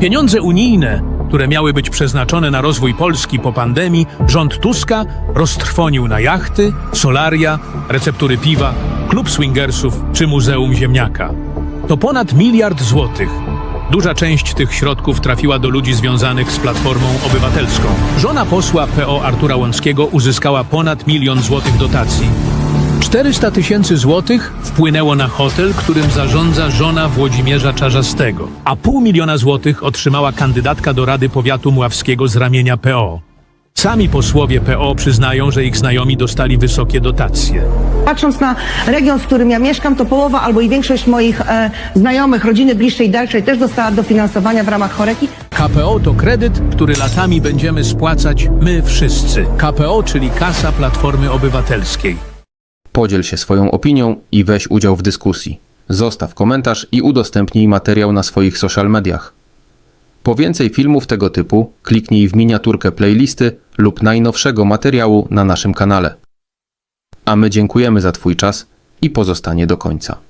Pieniądze unijne, które miały być przeznaczone na rozwój Polski po pandemii, rząd Tuska roztrwonił na jachty, solaria, receptury piwa, klub swingersów czy muzeum ziemniaka. To ponad miliard złotych. Duża część tych środków trafiła do ludzi związanych z Platformą Obywatelską. Żona posła PO Artura Łąckiego uzyskała ponad milion złotych dotacji. 400 tysięcy złotych wpłynęło na hotel, którym zarządza żona Włodzimierza Czarzastego, a pół miliona złotych otrzymała kandydatka do Rady Powiatu Mławskiego z ramienia PO. Sami posłowie PO przyznają, że ich znajomi dostali wysokie dotacje. Patrząc na region, w którym ja mieszkam, to połowa albo i większość moich e, znajomych, rodziny bliższej i dalszej też dostała dofinansowania w ramach choreki. KPO to kredyt, który latami będziemy spłacać my wszyscy. KPO, czyli Kasa Platformy Obywatelskiej. Podziel się swoją opinią i weź udział w dyskusji. Zostaw komentarz i udostępnij materiał na swoich social mediach. Po więcej filmów tego typu kliknij w miniaturkę playlisty lub najnowszego materiału na naszym kanale. A my dziękujemy za Twój czas i pozostanie do końca.